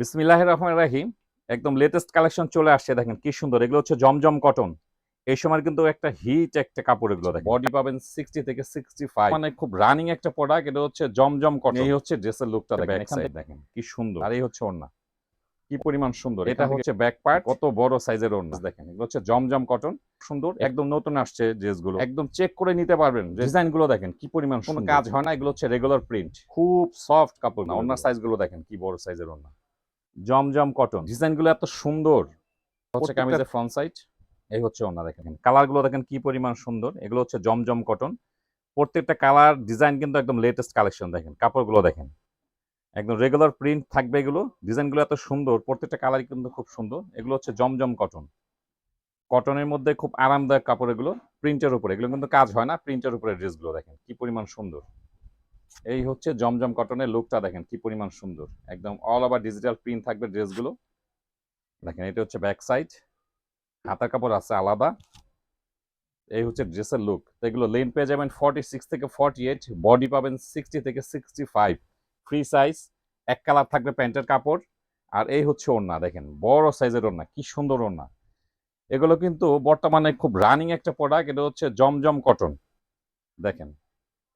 বিসমিল্লাহ রহমান রাহিম। একদম latest collection চলে আসছে দেখেন কি সুন্দর। এগুলো হচ্ছে জমজম কটন এই সময় কিন্তু একটা হিট একটা কাপড় এগুলো দেখেন। বডি পাবেন সিক্সটি থেকে সিক্সটি ফাইভ মানে খুব রানিং একটা প্রোডাক্ট এটা হচ্ছে জমজম কটন এই হচ্ছে ড্রেসের লুকটা দেখেন দেখেন কি সুন্দর। আর এই হচ্ছে ওড়না। কি পরিমাণ সুন্দর। এটা হচ্ছে ব্যাক পার্ট কত বড় সাইজের ওড়না দেখেন। এগুলো হচ্ছে জমজম কটন সুন্দর। একদম নতুন আসছে ড্রেসগুলো একদম চেক করে নিতে পারবেন। ডিজাইনগুলো দেখেন কি পরিমাণ কোনো কাজ হয় না এগুলো হচ্ছে রেগুলার প্রিন্ট খুব সফট কাপড়। না ওনার সাইজগুলো দেখেন কি বড় সাইজের ওড়না। জমজম কটন। ডিজাইনগুলো এত সুন্দর। হচ্ছে কামিজের ফ্রন্ট সাইড এই হচ্ছে ওনা দেখেন কালারগুলো দেখেন কি পরিমাণ সুন্দর। এগুলো হচ্ছে জমজম কটন। প্রত্যেকটা কালার ডিজাইন কিন্তু একদম লেটেস্ট কালেকশন দেখেন। কাপড়গুলো দেখেন। একদম রেগুলার প্রিন্ট থাকবে এগুলো। ডিজাইনগুলো এত সুন্দর। প্রত্যেকটা কালারই কিন্তু খুব সুন্দর। এগুলো হচ্ছে জমজম কটন। কটনের মধ্যে খুব আরামদায়ক কাপড় এগুলো। প্রিন্টের উপরে। এগুলো কিন্তু কাজ হয় না। প্রিন্টের উপরে ড্রেসগুলো দেখেন। কি পরিমাণ সুন্দর। এই হচ্ছে জমজম কটনের লুকটা দেখেন, কি পরিমাণ সুন্দর। একদম অল ওভার ডিজিটাল প্রিন্ট থাকবে ড্রেসগুলো দেখেন, এটা হচ্ছে ব্যাক সাইড হাতার কাপড় আছে আলাদা। এই হচ্ছে ড্রেসের লুক এগুলো লেন পেয়ে যাবেন ফর্টি সিক্স থেকে ফর্টি এইট বডি পাবেন সিক্সটি থেকে সিক্সটি ফাইভ ফ্রি সাইজ এক কালার থাকবে প্যান্টের কাপড়। আর এই হচ্ছে ওড়না, দেখেন, বড় সাইজের ওড়না, কি সুন্দর ওড়না। এগুলো কিন্তু বর্তমানে খুব রানিং একটা প্রোডাক্ট এটা হচ্ছে জমজম কটন দেখেন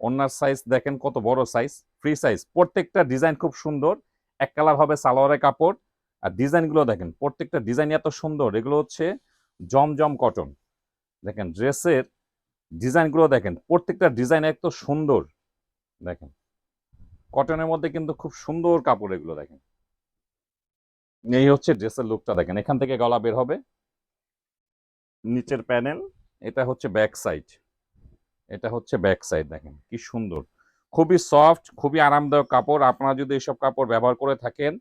ওড়নার সাইজ দেখেন কত বড় সাইজ ফ্রি সাইজ প্রত্যেকটা ডিজাইন খুব সুন্দর এক কালার হবে সালোয়ারের কাপড়। আর ডিজাইনগুলো দেখেন প্রত্যেকটা ডিজাইন এত সুন্দর। এগুলো হচ্ছে জমজম কটন দেখেন ড্রেসের ডিজাইনগুলো দেখেন প্রত্যেকটা ডিজাইন এত সুন্দর। দেখেন কটনের মধ্যে কিন্তু খুব সুন্দর কাপড় এগুলো দেখেন। এই হচ্ছে ড্রেসের লুকটা দেখেন। এখান থেকে গলা বের হবে। নিচের প্যানেল এটা হচ্ছে ব্যাক সাইড এটা হচ্ছে ব্যাক সাইড দেখেন, কি সুন্দর। খুবই সফট খুবই আরামদায়ক কাপড়। আপনারা যদি এইসব কাপড় ব্যবহার করে থাকেন,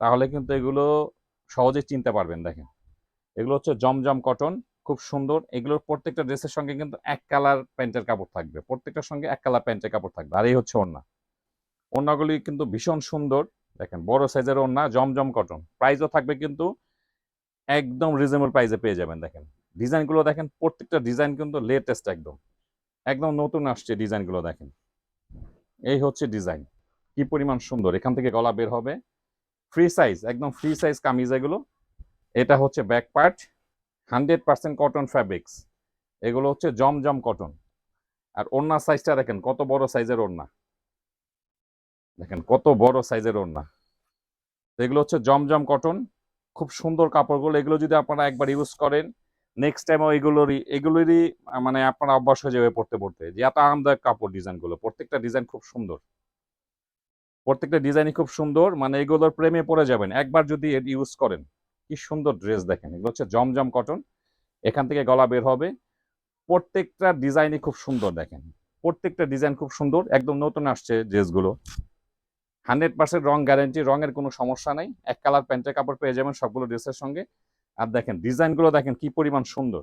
তাহলে কিন্তু এগুলো সহজে চিনতে পারবেন, দেখেন। এগুলো হচ্ছে জমজম কটন খুব সুন্দর। এগুলোর প্রত্যেকটা ড্রেসের সঙ্গে কিন্তু এক কালার প্যান্টের কাপড় থাকবে। প্রত্যেকটার সঙ্গে এক কালার প্যান্টের কাপড় থাকবে। আর এই হচ্ছে ওড়না। ওড়নাগুলি কিন্তু ভীষণ সুন্দর। দেখেন, বড় সাইজের ওড়না, জমজম কটন প্রাইসও থাকবে কিন্তু একদম রিজনেবল প্রাইসে পেয়ে যাবেন, দেখেন। ডিজাইনগুলো দেখেন, প্রত্যেকটা ডিজাইন কিন্তু লেটেস্ট একদম। একদম নতুন আসছে ডিজাইনগুলো দেখেন। এই হচ্ছে ডিজাইন। কি পরিমাণ সুন্দর। এখান থেকে গলা বের হবে। ফ্রি সাইজ একদম ফ্রি সাইজ কামিজ এগুলো। এটা হচ্ছে back part hundred percent cotton fabrics এগুলো হচ্ছে জমজম কটন আর ওড়না সাইজটা দেখেন, কত বড় সাইজের ওড়না। দেখেন, কত বড় সাইজের ওড়না। এগুলো হচ্ছে জমজম কটন খুব সুন্দর কাপড়গুলো। এগুলো যদি আপনারা একবার ইউজ করেন নেক্সট টাইমও এগুলোরই এগুলোরই মানে আপনারা অভ্যাস হয়ে যাবে পড়তে পড়তে। যে এত আরামদায়ক কাপড় ডিজাইনগুলো, প্রত্যেকটা ডিজাইন খুব সুন্দর। প্রত্যেকটা ডিজাইনই খুব সুন্দর মানে এগুলোর প্রেমে পড়ে যাবেন। একবার যদি ইউজ করেন, কি সুন্দর ড্রেস দেখেন। এগুলো হচ্ছে জমজম কটন এখান থেকে গলা বের হবে। প্রত্যেকটা ডিজাইনই খুব সুন্দর দেখেন। প্রত্যেকটা ডিজাইন খুব সুন্দর, একদম নতুন আসছে ড্রেসগুলো হান্ড্রেড পার্সেন্ট রং গ্যারেন্টি রঙের কোনো সমস্যা নেই। এক কালার প্যান্টের কাপড় পেয়ে যাবেন সবগুলো ড্রেসের সঙ্গে। আর দেখেন, ডিজাইনগুলো দেখেন কি পরিমাণ সুন্দর।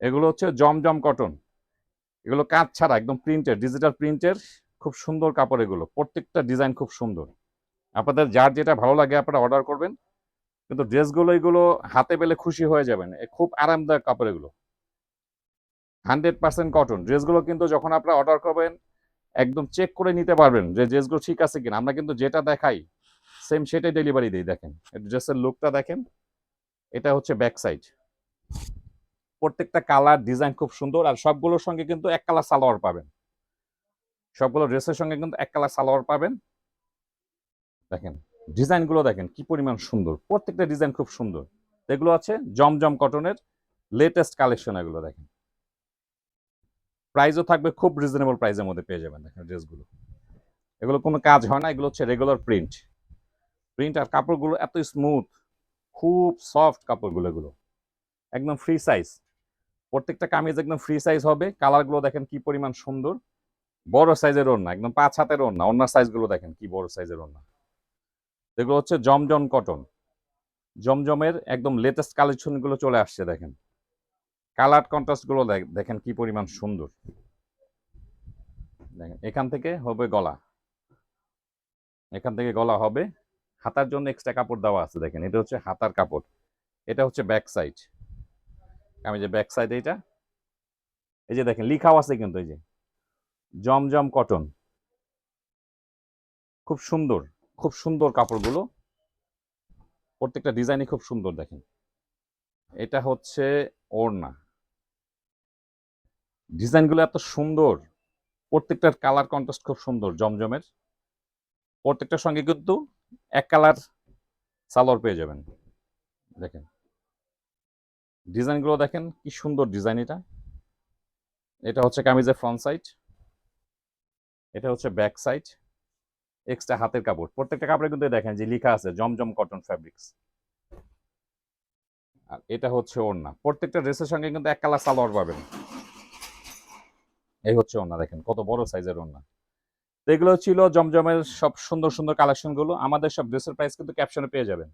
এগুলো হচ্ছে জমজম কটন। এগুলো কাজ ছাড়া, একদম প্রিন্টের ডিজিটাল প্রিন্টের খুব সুন্দর কাপড় এগুলো। প্রত্যেকটা ডিজাইন খুব সুন্দর। আপনাদের যার যেটা ভালো লাগে আপনারা অর্ডার করবেন। কিন্তু ড্রেসগুলো এগুলো হাতে পেলে খুশি হয়ে যাবেন। খুব আরামদায়ক কাপড় এগুলো। Hundred percent cotton. ড্রেসগুলো কিন্তু যখন আপনারা অর্ডার করবেন, একদম চেক করে নিতে পারবেন যে ড্রেসগুলো ঠিক আছে কিনা। আমরা কিন্তু যেটা দেখাই সেম সেটাই ডেলিভারি দিই, দেখেন। ড্রেসের লুকটা দেখেন। এটা হচ্ছে ব্যাক সাইড প্রত্যেকটা কালার ডিজাইন খুব সুন্দর আর সবগুলোর সঙ্গে কিন্তু এক কালার সালোয়ার পাবেন। সবগুলো ড্রেসের সঙ্গে কিন্তু এক কালার সালোয়ার পাবেন। দেখেন ডিজাইনগুলো দেখেন কি পরিমাণ সুন্দর। প্রত্যেকটা ডিজাইন খুব সুন্দর। এগুলো আছে জমজম কটনের লেটেস্ট কালেকশন এগুলো দেখেন। প্রাইসও থাকবে খুব রিজনেবল প্রাইসের মধ্যে পেয়ে যাবেন দেখেন ড্রেসগুলো এগুলো কোনো কাজ হয় না, এগুলো হচ্ছে রেগুলার প্রিন্ট প্রিন্ট আর কাপড়গুলো এত স্মুথ খুব সফট কাপড়গুলো এগুলো। একদম ফ্রি সাইজ প্রত্যেকটা কামিজ একদম ফ্রি সাইজ হবে। কালারগুলো দেখেন কি পরিমাণ সুন্দর। বড় সাইজের ওড়না, একদম পাঁচ হাতের ওড়না। ওড়নার সাইজগুলো দেখেন কি বড় সাইজের ওড়না। এগুলো হচ্ছে জমজম কটন জমজমের একদম লেটেস্ট কালেকশনগুলো চলে আসছে দেখেন। কালার কন্ট্রাস্টগুলো দেখেন কি পরিমাণ সুন্দর। দেখেন, এখান থেকে হবে গলা। এখান থেকে গলা হবে। হাতার জন্য এক্সট্রা কাপড় দেওয়া আছে, দেখেন। এটা হচ্ছে হাতার কাপড়। এটা হচ্ছে ব্যাক সাইড আমি যে ব্যাক সাইড এইটা, এই যে দেখেন, লিখাও আছে কিন্তু এই যে। জমজম কটন খুব সুন্দর খুব সুন্দর কাপড়গুলো। প্রত্যেকটা ডিজাইনই খুব সুন্দর, দেখেন। এটা হচ্ছে ওড়না। ডিজাইনগুলো এত সুন্দর। প্রত্যেকটার কালার কন্ট্রাস্ট খুব সুন্দর, জমজমের। প্রত্যেকটার সঙ্গে কিন্তু এক কালার সালোয়ার পেয়ে যাবেন। দেখেন। ডিজাইনগুলো দেখেন, কি সুন্দর ডিজাইন এটা। এটা হচ্ছে কামিজের ফ্রন্ট সাইড এটা হচ্ছে ব্যাক সাইড এক্সট্রা হাতের কাপড়। প্রত্যেকটা কাপড়ে কিন্তু দেখেন যে লেখা আছে, জমজম কটন ফ্যাব্রিক্স আর এটা হচ্ছে ওড়না। প্রত্যেকটা ড্রেসের সঙ্গে কিন্তু এক কালার সালোয়ার পাবেন। এই হচ্ছে ওড়না, দেখেন, কত বড় সাইজের ওড়না। এগুলো ছিল জমজমের সব সুন্দর সুন্দর কালেকশনগুলো। আমাদের সব ড্রেসের প্রাইস কিন্তু ক্যাপশনে পেয়ে যাবেন।